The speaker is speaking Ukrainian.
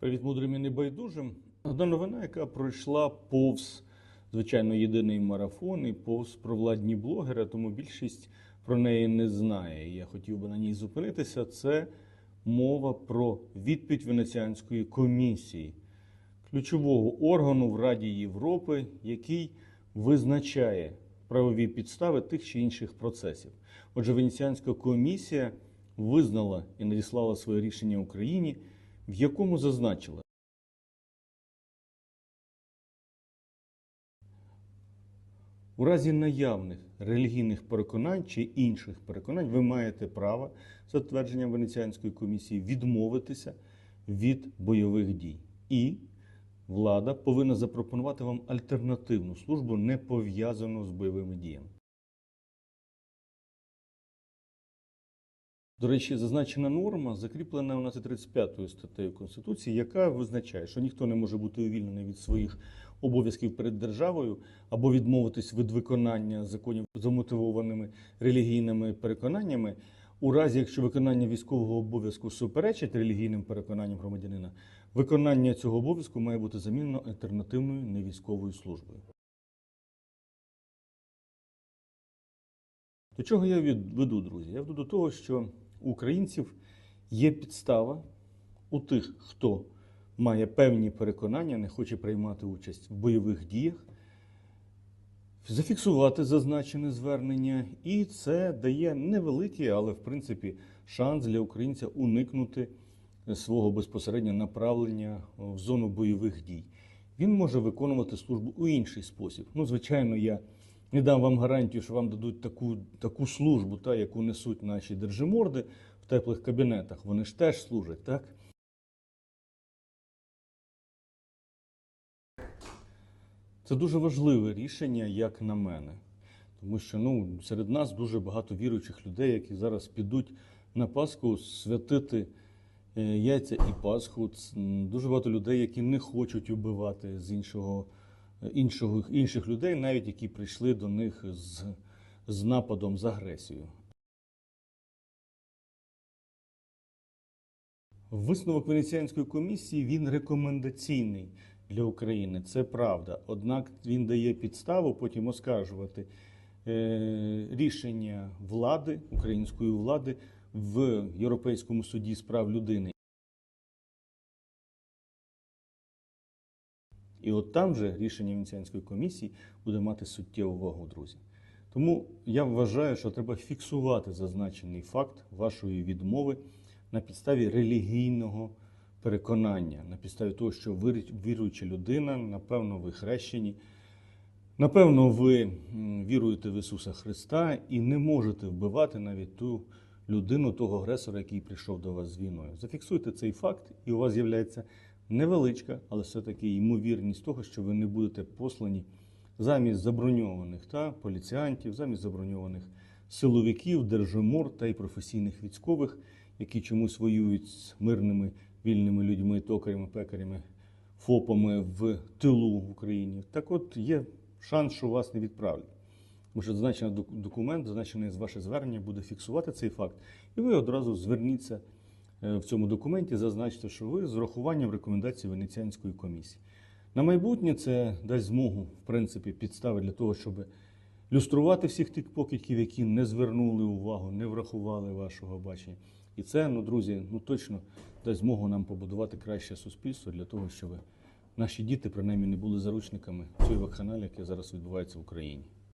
Привіт, мудрим і небайдужим. Одна новина, яка пройшла повз, звичайно, єдиний марафон і повз провладні блогери, тому більшість про неї не знає. Я хотів би на ній зупинитися. Це мова про відповідь Венеціанської комісії, ключового органу в Раді Європи, який визначає правові підстави тих чи інших процесів. Отже, Венеціанська комісія визнала і надіслала своє рішення Україні, в якому зазначила. У разі наявних релігійних переконань чи інших переконань ви маєте право, за твердженням Венеціанської комісії, відмовитися від бойових дій. І влада повинна запропонувати вам альтернативну службу, не пов'язану з бойовими діями. До речі, зазначена норма закріплена у нас і 35 статтею Конституції, яка визначає, що ніхто не може бути увільнений від своїх обов'язків перед державою або відмовитись від виконання законів замотивованими релігійними переконаннями. У разі, якщо виконання військового обов'язку суперечить релігійним переконанням громадянина, виконання цього обов'язку має бути замінено альтернативною невійськовою службою. До чого я веду, друзі? Я веду до того, що українців є підстава у тих, хто має певні переконання, не хоче приймати участь в бойових діях, зафіксувати зазначене звернення, і це дає невеликий, але в принципі шанс для українця уникнути свого безпосереднього направлення в зону бойових дій. Він може виконувати службу у інший спосіб. Ну, звичайно, я не дам вам гарантію, що вам дадуть таку, таку службу, та, яку несуть наші держиморди в теплих кабінетах. Вони ж теж служать, так? Це дуже важливе рішення, як на мене. Тому що ну, серед нас дуже багато віруючих людей, які зараз підуть на Пасху святити е, яйця і Пасху. Дуже багато людей, які не хочуть убивати з іншого, іншого, інших людей, навіть які прийшли до них з, з нападом, з агресією. Висновок Венеціанської комісії він рекомендаційний для України. Це правда. Однак він дає підставу потім оскаржувати е, рішення влади, української влади в Європейському суді з прав людини. І от там же рішення Венеціанської комісії буде мати суттєву вагу, друзі. Тому я вважаю, що треба фіксувати зазначений факт вашої відмови на підставі релігійного переконання, на підставі того, що ви віруюча людина, напевно, ви хрещені, напевно, ви віруєте в Ісуса Христа і не можете вбивати навіть ту людину, того агресора, який прийшов до вас з війною. Зафіксуйте цей факт, і у вас з'являється невеличка, але все-таки ймовірність того, що ви не будете послані замість заброньованих та поліціантів, замість заброньованих силовиків, держимор та й професійних військових, які чомусь воюють з мирними вільними людьми, токарями, пекарями, ФОПами в тилу в Україні. Так от є шанс, що вас не відправлять. Тому що зазначений документ, зазначене з ваше звернення, буде фіксувати цей факт. І ви одразу зверніться в цьому документі, зазначте, що ви з урахуванням рекомендацій Венеціанської комісії. На майбутнє це дасть змогу, в принципі, підстави для того, щоб люструвати всіх тих покидьків, які не звернули увагу, не врахували вашого бачення. І це, ну, друзі, ну точно дасть змогу нам побудувати краще суспільство для того, щоб наші діти принаймні не були заручниками цієї вакханалії, яка зараз відбувається в Україні.